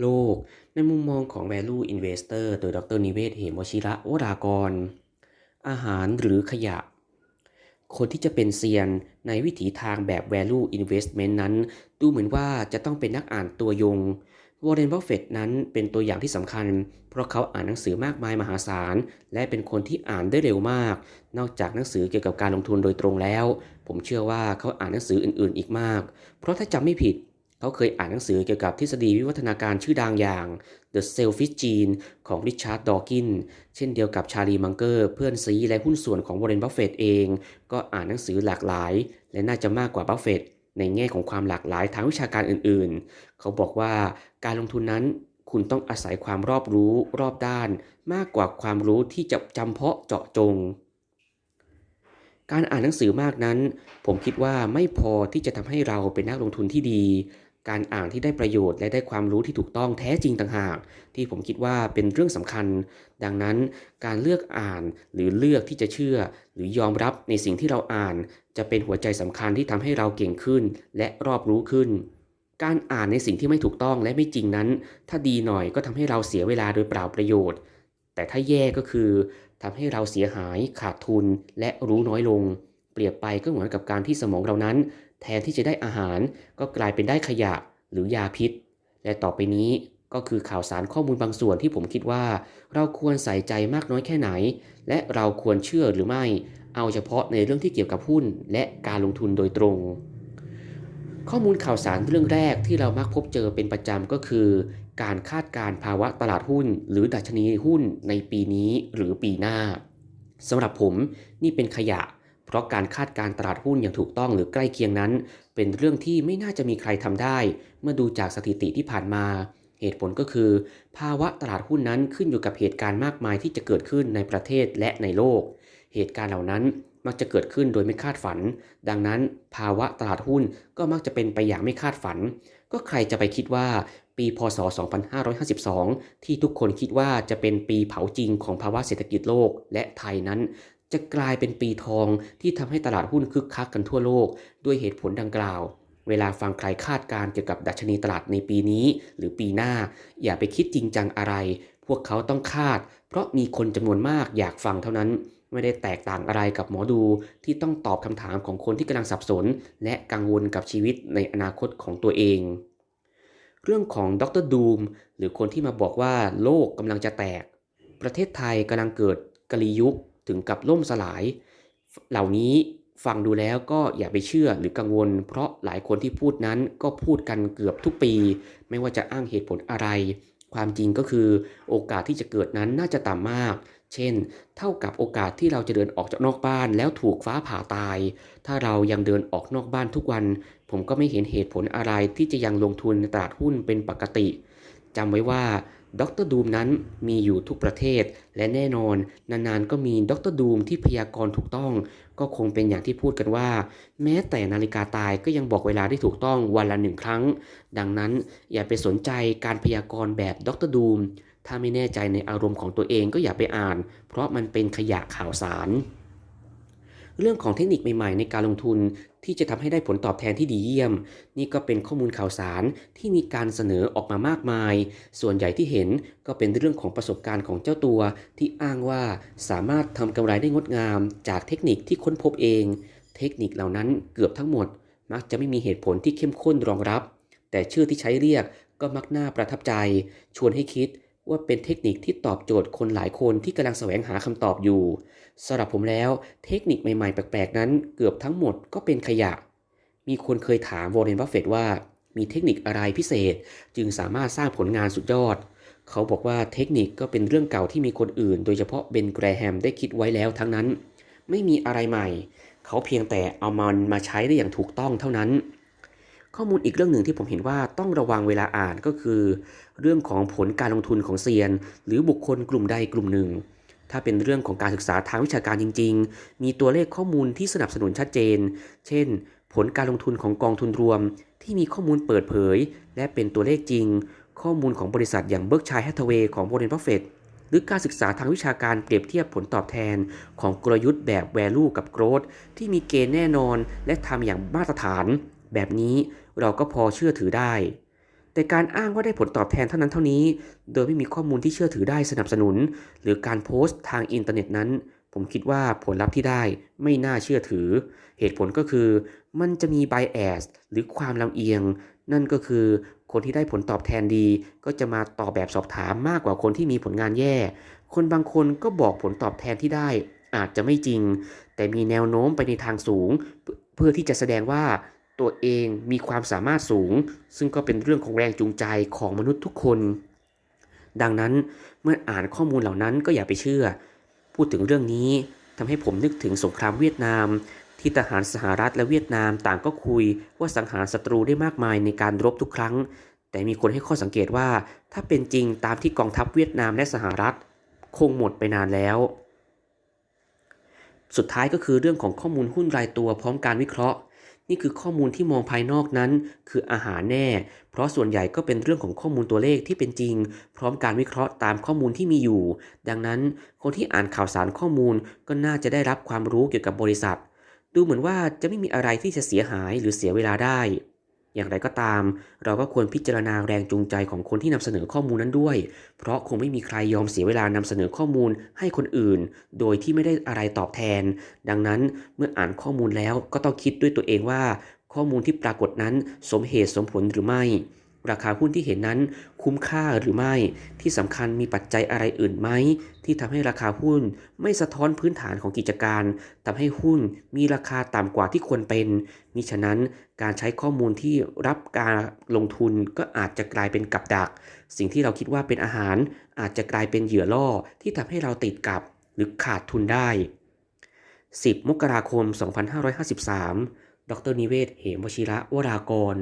โลก ในมุมมองของ Value Investor โดยดรนิเวศเหมวชิระวรากร อาหารหรือขยะ คนที่จะเป็นเซียนในวิถีทางแบบ Value Investment นั้น ดูเหมือนว่าจะต้องเป็นนักอ่านตัวยงวอร์เรนบัฟเฟตนั้นเป็นตัวอย่างที่สำคัญ เพราะเขาอ่านหนังสือมากมายมหาศาล และเป็นคนที่อ่านได้เร็วมาก นอกจากหนังสือเกี่ยวกับการลงทุนโดยตรงแล้ว ผมเชื่อว่าเขาอ่านหนังสืออื่น ๆ อีกมาก เพราะถ้าจำไม่ผิด เขาเคยอ่านหนังสือเกี่ยวกับทฤษฎีวิวัฒนาการชื่อดังอย่าง The Selfish Gene ของริชาร์ด ดอกิน เช่นเดียวกับชาลีมังเกอร์ เพื่อนซีและหุ้นส่วนของวอร์เรน บัฟเฟตเอง ก็อ่านหนังสือหลากหลาย และน่าจะมากกว่าบัฟเฟตในแง่ของความหลากหลายทางวิชาการอื่นๆ เขาบอกว่าการลงทุนนั้นคุณต้องอาศัยความรอบรู้รอบด้าน มากกว่าความรู้ที่จะจำเพาะเจาะจง การอ่านหนังสือมากนั้น ผมคิดว่าไม่พอที่จะทำให้เราเป็นนักลงทุนที่ดี การอ่านที่ได้ประโยชน์และได้ความรู้ที่ถูกต้องแท้จริงต่างหาก ที่ผมคิดว่าเป็นเรื่องสำคัญ ดังนั้นการเลือกอ่านหรือเลือกที่จะเชื่อ หรือยอมรับในสิ่งที่เราอ่าน จะเป็นหัวใจสำคัญที่ทำให้เราเก่งขึ้น และรอบรู้ขึ้น การอ่านในสิ่งที่ไม่ถูกต้องและไม่จริงนั้น ถ้าดีหน่อยก็ทำให้เราเสียเวลาโดยเปล่าประโยชน์ แต่ถ้าแย่ก็คือทำให้เราเสียหายขาดทุนและรู้น้อยลง เปรียบไปก็เหมือนกับการที่สมองเรานั้น แทนที่จะได้อาหารก็กลายเป็นได้ขยะหรือยาพิษ และต่อไปนี้ก็คือข่าวสารข้อมูลบางส่วนที่ผมคิดว่า เราควรใส่ใจมากน้อยแค่ไหน และเราควรเชื่อหรือไม่ เอาเฉพาะในเรื่องที่เกี่ยวกับหุ้น และการลงทุนโดยตรง ข้อมูลข่าวสารเรื่องแรกที่เรามักพบเจอเป็นประจำก็คือ การคาดการภาวะตลาดหุ้น หรือดัชนีหุ้นในปีนี้หรือปีหน้าสำหรับผมนี่เป็นขยะ เพราะการคาดการตลาดหุ้นอย่างถูกต้องหรือใกล้เคียงนั้น เป็นเรื่องที่ไม่น่าจะมีใครทำได้ เมื่อดูจากสถิติที่ผ่านมา เหตุผลก็คือ ภาวะตลาดหุ้นนั้นขึ้นอยู่กับเหตุการณ์มากมายที่จะเกิดขึ้นในประเทศและในโลก เหตุการณ์เหล่านั้นมักจะเกิดขึ้นโดยไม่คาดฝัน ดังนั้นภาวะตลาดหุ้นก็มักจะเป็นไปอย่างไม่คาดฝัน ก็ใครจะไปคิดว่าปีพศ 2552 ที่ทุกคนคิดว่าจะเป็นปีเผาจริงของภาวะเศรษฐกิจโลกและไทยนั้น จะกลายเป็นปีทองที่ทำให้ตลาดหุ้นคึกคักกันทั่วโลก ด้วยเหตุผลดังกล่าว เวลาฟังใครคาดการเกี่ยวกับดัชนีตลาดในปีนี้ หรือปีหน้า อย่าไปคิดจริงจังอะไร พวกเขาต้องคาด เพราะมีคนจำนวนมากอยากฟังเท่านั้น ไม่ได้แตกต่างอะไรกับหมอดูที่ต้องตอบคำถามของคนที่กำลังสับสน และกังวลกับชีวิตในอนาคตของตัวเองเรื่องของดรดูมหรือคนที่มาบอกว่าโลกกำลังจะแตก ประเทศไทยกำลังเกิดกลียุค ถึงกับล่มสลาย เหล่านี้ฟังดูแล้วก็อย่าไปเชื่อหรือกังวล เพราะหลายคนที่พูดนั้นก็พูดกันเกือบทุกปี ไม่ว่าจะอ้างเหตุผลอะไร ความจริงก็คือโอกาสที่จะเกิดนั้นน่าจะต่ำมาก เช่น เท่ากับโอกาสที่เราจะเดินออกจากนอกบ้านแล้วถูกฟ้าผ่าตาย ถ้าเรายังเดินออกนอกบ้านทุกวัน ผมก็ไม่เห็นเหตุผลอะไรที่จะยังลงทุนในตลาดหุ้นเป็นปกติจำไว้ว่า ด็อกเตอร์ดูมนั้นมีอยู่ทุกประเทศ และแน่นอน นานๆก็มีด็อกเตอร์ดูมที่พยากรณ์ถูกต้อง ก็คงเป็นอย่างที่พูดกันว่า แม้แต่นาฬิกาตายก็ยังบอกเวลาที่ถูกต้องวันละหนึ่งครั้ง ดังนั้นอย่าไปสนใจการพยากรณ์แบบด็อกเตอร์ดูมถ้าไม่แน่ใจในอารมณ์ของตัวเองก็อย่าไปอ่าน เพราะมันเป็นขยะข่าวสารเรื่องของเทคนิคใหม่ๆ ในการลงทุน ที่จะทำให้ได้ผลตอบแทนที่ดีเยี่ยม นี่ก็เป็นข้อมูลข่าวสารที่มีการเสนอออกมามากมาย ส่วนใหญ่ที่เห็นก็เป็นเรื่องของประสบการณ์ของเจ้าตัวที่อ้างว่าสามารถทำกำไรได้งดงาม จากเทคนิคที่ค้นพบเอง เทคนิคเหล่านั้นเกือบทั้งหมด มักจะไม่มีเหตุผลที่เข้มข้นรองรับ แต่ชื่อที่ใช้เรียกก็มักน่าประทับใจ ชวนให้คิด ว่าเป็นเทคนิคที่ตอบโจทย์คนหลายคนที่กำลังแสวงหาคำตอบอยู่สำหรับผมแล้ว เทคนิคใหม่ๆ แปลกๆ นั้นเกือบทั้งหมดก็เป็นขยะ มีคนเคยถามวอร์เรนบัฟเฟตว่า มีเทคนิคอะไรพิเศษ จึงสามารถสร้างผลงานสุดยอด เขาบอกว่าเทคนิคก็เป็นเรื่องเก่าที่มีคนอื่น โดยเฉพาะเบนแกรแฮมได้คิดไว้แล้วทั้งนั้น ไม่มีอะไรใหม่ เขาเพียงแต่เอามันมาใช้ได้อย่างถูกต้องเท่านั้น ข้อมูลอีกเรื่องหนึ่งที่ผมเห็นว่าต้องระวังเวลาอ่านก็คือ เรื่องของผลการลงทุนของเซียน หรือบุคคลกลุ่มใดกลุ่มหนึ่ง ถ้าเป็นเรื่องของการศึกษาทางวิชาการจริง ๆ มีตัวเลขข้อมูลที่สนับสนุนชัดเจน เช่น ผลการลงทุนของกองทุนรวม ที่มีข้อมูลเปิดเผย และเป็นตัวเลขจริง ข้อมูลของบริษัทอย่างเบิร์กชัยแฮทเทเวย์ของโบรเดนบัฟเฟตหรือการศึกษาทางวิชาการเปรียบเทียบผลตอบแทน ของกลยุทธ์แบบ value กับ growth ที่มีเกณฑ์แน่นอน และทำอย่างมาตรฐาน แบบนี้ เราก็พอเชื่อถือได้ แต่การอ้างว่าได้ผลตอบแทนเท่านั้นเท่านี้ โดยไม่มีข้อมูลที่เชื่อถือได้สนับสนุน หรือการโพสต์ทางอินเทอร์เน็ตนั้น ผมคิดว่าผลลัพธ์ที่ได้ไม่น่าเชื่อถือ เหตุผลก็คือมันจะมี bias หรือความลำเอียง นั่นก็คือคนที่ได้ผลตอบแทนดี ก็จะมาตอบแบบสอบถามมากกว่าคนที่มีผลงานแย่ คนบางคนก็บอกผลตอบแทนที่ได้อาจจะไม่จริง แต่มีแนวโน้มไปในทางสูง เพื่อที่จะแสดงว่า ตัวเองมีความสามารถสูง ซึ่งก็เป็นเรื่องของแรงจูงใจของมนุษย์ทุกคน ดังนั้นเมื่ออ่านข้อมูลเหล่านั้นก็อย่าไปเชื่อ พูดถึงเรื่องนี้ทำให้ผมนึกถึงสงครามเวียดนาม ที่ทหารสหรัฐและเวียดนามต่างก็คุยว่าสังหารศัตรูได้มากมายในการรบทุกครั้ง แต่มีคนให้ข้อสังเกตว่า ถ้าเป็นจริงตามที่กองทัพเวียดนามและสหรัฐ คงหมดไปนานแล้ว สุดท้ายก็คือเรื่องของข้อมูลหุ้นรายตัวพร้อมการวิเคราะห์ นี่คือข้อมูลที่มองภายนอกนั้น คืออาหารแน่ เพราะส่วนใหญ่ก็เป็นเรื่องของข้อมูลตัวเลขที่เป็นจริง พร้อมการวิเคราะห์ตามข้อมูลที่มีอยู่ ดังนั้นคนที่อ่านข่าวสารข้อมูลก็น่าจะได้รับความรู้เกี่ยวกับบริษัท ดูเหมือนว่าจะไม่มีอะไรที่จะเสียหายหรือเสียเวลาได้ อย่างไรก็ตาม เราก็ควรพิจารณาแรงจูงใจของคนที่นำเสนอข้อมูลนั้นด้วย เพราะคงไม่มีใครยอมเสียเวลานำเสนอข้อมูลให้คนอื่น โดยที่ไม่ได้อะไรตอบแทน ดังนั้นเมื่ออ่านข้อมูลแล้วก็ต้องคิดด้วยตัวเองว่า ข้อมูลที่ปรากฏนั้นสมเหตุสมผลหรือไม่ ราคาหุ้นที่เห็นนั้นคุ้มค่าหรือไม่ ที่สำคัญมีปัจจัยอะไรอื่นไหม ที่ทำให้ราคาหุ้นไม่สะท้อนพื้นฐานของกิจการทำให้หุ้นมีราคาต่ำกว่าที่ควรเป็น มิฉะนั้นการใช้ข้อมูลที่รับการลงทุนก็อาจจะกลายเป็นกับดัก สิ่งที่เราคิดว่าเป็นอาหาร อาจจะกลายเป็นเหยื่อล่อที่ทำให้เราติดกับหรือขาดทุนได้ 10 มกราคม 2553 ดรนิเวศ เหมวชิระวรากร